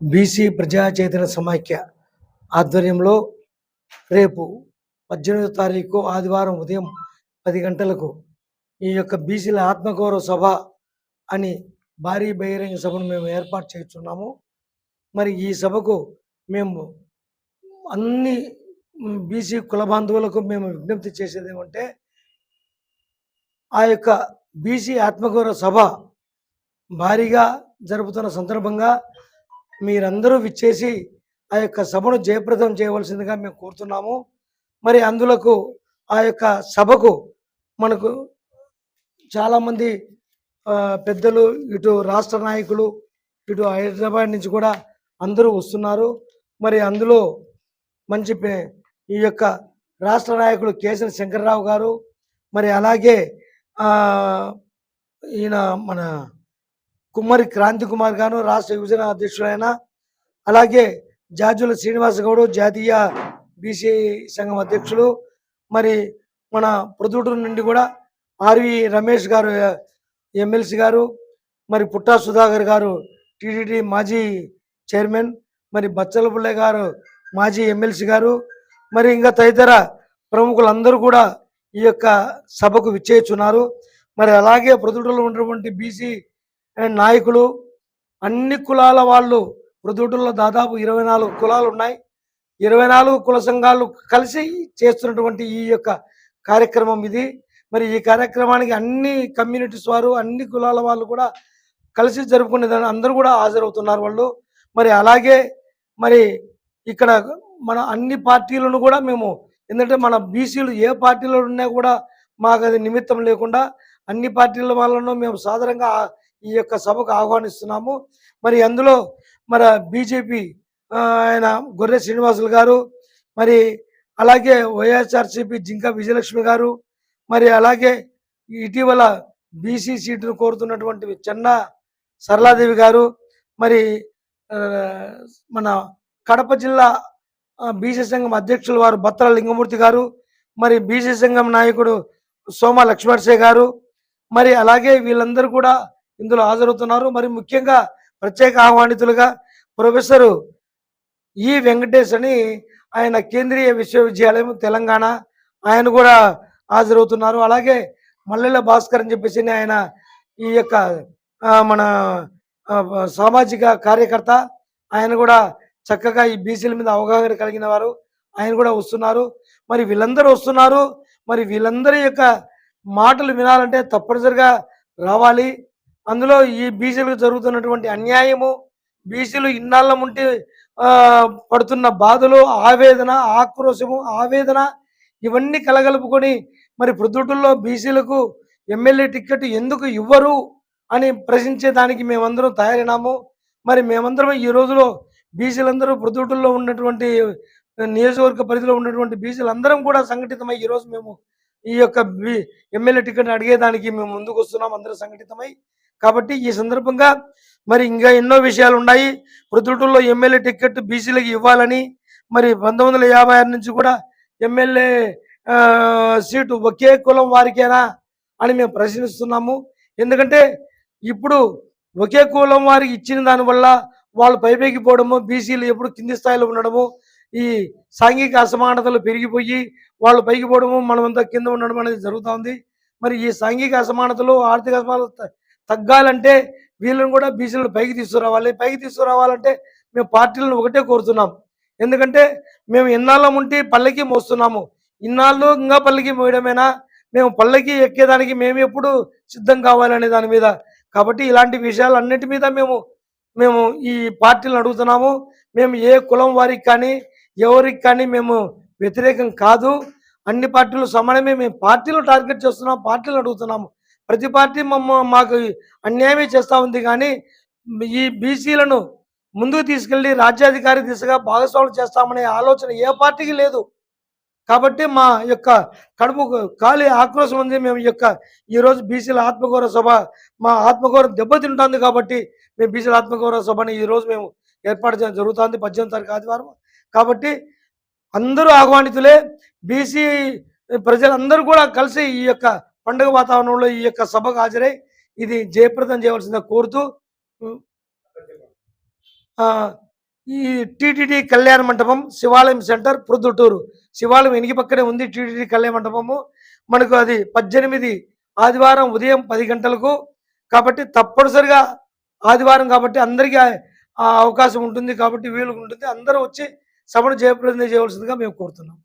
BC ప్రజా చైతన్య సమాఖ్య ఆధ్వర్యంలో రేపు పద్దెనిమిదో తారీఖు ఆదివారం ఉదయం పది గంటలకు ఈ యొక్క బీసీల ఆత్మగౌరవ సభ అని భారీ బహిరంగ సభను మేము ఏర్పాటు చేస్తున్నాము. మరి ఈ సభకు మేము అన్ని బీసీ కుల బాంధవులకు మేము విజ్ఞప్తి చేసేది ఏమంటే ఆ యొక్క బీసీ ఆత్మగౌరవ సభ భారీగా జరుపుతున్న సందర్భంగా మీరందరూ విచ్చేసి ఆ యొక్క సభను జయప్రదం చేయవలసిందిగా మేము కోరుతున్నాము. మరి అందులకు ఆ యొక్క సభకు మనకు చాలామంది పెద్దలు ఇటు రాష్ట్ర నాయకులు ఇటు హైదరాబాద్ నుంచి కూడా అందరూ వస్తున్నారు. మరి అందులో మంచి పే- ఈ యొక్క రాష్ట్ర నాయకులు కేసరి శంకర్రావు గారు మరి అలాగే ఈయన మన కుమ్మరి క్రాంతి కుమార్ గారు రాష్ట్ర యువజన అధ్యక్షుడైన అలాగే జాజుల శ్రీనివాస గౌడ్ జాతీయ బీసీ సంఘం అధ్యక్షులు మరి మన ప్రొద్దుటూరు నుండి కూడా ఆర్వి రమేష్ గారు ఎమ్మెల్సీ గారు మరి పుట్టా సుధాకర్ గారు టీడీడీ మాజీ చైర్మన్ మరి బచ్చల గారు మాజీ ఎమ్మెల్సీ గారు మరి ఇంకా తదితర ప్రముఖులందరూ కూడా ఈ యొక్క సభకు విచ్చేస్తున్నారు మరి అలాగే ప్రొద్దుటూరులో ఉన్నటువంటి బీసీ నాయకులు అన్ని కులాల వాళ్ళు ప్రొద్దుటూరులో దాదాపు ఇరవై నాలుగు కులాలు ఉన్నాయి. ఇరవై నాలుగు కుల సంఘాలు కలిసి చేస్తున్నటువంటి ఈ యొక్క కార్యక్రమం ఇది. మరి ఈ కార్యక్రమానికి అన్ని కమ్యూనిటీస్ వారు అన్ని కులాల వాళ్ళు కూడా కలిసి జరుపుకునే దాన్ని అందరూ కూడా హాజరవుతున్నారు వాళ్ళు. మరి అలాగే మరి ఇక్కడ మన అన్ని పార్టీలను కూడా మేము ఎందుకంటే మన బీసీలు ఏ పార్టీలో ఉన్నా కూడా మాకు అది నిమిత్తం లేకుండా అన్ని పార్టీల వాళ్ళను మేము సాధారణంగా ఈ యొక్క సభకు ఆహ్వానిస్తున్నాము. మరి అందులో మరి బీజేపీ ఆయన గొర్రె శ్రీనివాసులు గారు మరి అలాగే వైఎస్ఆర్సీపీ జింక విజయలక్ష్మి గారు మరి అలాగే ఇటీవల బీసీ సీటును కోరుతున్నటువంటి చెన్న సరళాదేవి గారు మరి మన కడప జిల్లా బీసీ సంఘం అధ్యక్షులు వారు బత్తల లింగమూర్తి గారు మరి బీసీ సంఘం నాయకుడు సోమ లక్ష్మణ్ గారు మరి అలాగే వీళ్ళందరూ కూడా ఇందులో హాజరవుతున్నారు. మరి ముఖ్యంగా ప్రత్యేక ఆహ్వానితులుగా ప్రొఫెసరు ఈ వెంకటేష్ అని ఆయన కేంద్రీయ విశ్వవిద్యాలయం తెలంగాణ ఆయన కూడా హాజరవుతున్నారు. అలాగే మల్లెల భాస్కర్ అని చెప్పేసి ఆయన ఈ యొక్క మన సామాజిక కార్యకర్త. ఆయన కూడా చక్కగా ఈ బీసీల మీద అవగాహన కలిగిన వారు. ఆయన కూడా వస్తున్నారు. మరి వీళ్ళందరూ వస్తున్నారు. మరి వీళ్ళందరి యొక్క మాటలు వినాలంటే తప్పనిసరిగా రావాలి. అందులో ఈ బీసీలకు జరుగుతున్నటువంటి అన్యాయము బీసీలు ఇన్నాళ్ళ ఉంటే ఆ, పడుతున్న బాధలు ఆవేదన ఆక్రోశము ఆవేదన ఇవన్నీ కలగలుపుకొని మరి ప్రొద్దుటూరులో బీసీలకు ఎమ్మెల్యే టిక్కెట్ ఎందుకు ఇవ్వరు అని ప్రశ్నించే దానికి మేమందరం తయారైనాము. మరి మేమందరం ఈ రోజులో బీసీలందరూ ప్రొద్దుటూరులో ఉన్నటువంటి నియోజకవర్గ పరిధిలో ఉన్నటువంటి బీసీలందరం కూడా సంఘటితమై ఈ రోజు మేము ఈ యొక్క ఎమ్మెల్యే టికెట్ అడిగేదానికి మేము ముందుకు వస్తున్నాం అందరూ సంఘటితమై కాబట్టి ఈ సందర్భంగా మరి ఇంకా ఎన్నో విషయాలు ఉన్నాయి ప్రొద్దుటూరులో ఎమ్మెల్యే టికెట్ బీసీలకు ఇవ్వాలని మరి పంతొమ్మిది వందల యాభై ఆరు నుంచి కూడా ఎమ్మెల్యే సీటు ఒకే కులం వారికేనా అని మేము ప్రశ్నిస్తున్నాము. ఎందుకంటే ఇప్పుడు ఒకే కులం వారికి ఇచ్చిన దానివల్ల వాళ్ళు పైపైకి పోవడము బీసీలు ఎప్పుడు కింది స్థాయిలో ఉండడము ఈ సాంఘిక అసమానతలు పెరిగిపోయి వాళ్ళు పైకి పోవడము మనమంతా కింద ఉండడం అనేది జరుగుతూ ఉంది. మరి ఈ సాంఘిక అసమానతలు ఆర్థిక అసమానత తగ్గాలంటే వీళ్ళని కూడా బీసీలను పైకి తీసుకురావాలి. పైకి తీసుకురావాలంటే మేము పార్టీలను ఒకటే కోరుతున్నాం. ఎందుకంటే మేము ఇన్నాళ్ళం ఉంటే పల్లకి మోస్తున్నాము. ఇన్నాళ్ళు ఇంకా పల్లకి మోయడమేనా? మేము పల్లకి ఎక్కేదానికి మేము ఎప్పుడు సిద్ధం కావాలనే దాని మీద. కాబట్టి ఇలాంటి విషయాలన్నిటి మీద మేము మేము ఈ పార్టీలను అడుగుతున్నాము. మేము ఏ కులం వారికి కానీ ఎవరికి కానీ మేము వ్యతిరేకం కాదు. అన్ని పార్టీలు సమానమే. మేము పార్టీలు టార్గెట్ చేస్తున్నాం పార్టీలు అడుగుతున్నాము. ప్రతి పార్టీ మమ్మ మాకు అన్యాయమే చేస్తూ ఉంది కానీ ఈ బీసీలను ముందుకు తీసుకెళ్ళి రాజ్యాధికారి దిశగా భాగస్వాములు చేస్తామనే ఆలోచన ఏ పార్టీకి లేదు. కాబట్టి మా యొక్క కడుపు ఖాళీ ఆక్రోశం ఉంది. మేము ఈ యొక్క ఈరోజు బీసీల ఆత్మగౌరవ సభ మా ఆత్మగౌరవం దెబ్బతింటుంది కాబట్టి మేము బీసీల ఆత్మగౌరవ సభని ఈరోజు మేము ఏర్పాటు చేయడం జరుగుతుంది పద్దెనిమిది తారీఖు ఆదివారం. కాబట్టి అందరూ ఆహ్వానితులే బీసీ ప్రజలందరూ కూడా కలిసి ఈ యొక్క పండుగ వాతావరణంలో ఈ యొక్క సభకు హాజరై ఇది జయప్రదం చేయవలసిందిగా కోరుతూ ఈ టీటీడీ కళ్యాణ మండపం శివాలయం సెంటర్ ప్రొద్దుటూరు. శివాలయం వెనుక పక్కనే ఉంది టీటీడీ కళ్యాణ మండపము. మనకు అది పద్దెనిమిది ఆదివారం ఉదయం పది గంటలకు కాబట్టి తప్పనిసరిగా ఆదివారం కాబట్టి అందరికీ ఆ- అవకాశం ఉంటుంది కాబట్టి వీలు ఉంటుంది. అందరూ వచ్చి సభను జయప్రదం చేయవలసిందిగా మేము కోరుతున్నాం.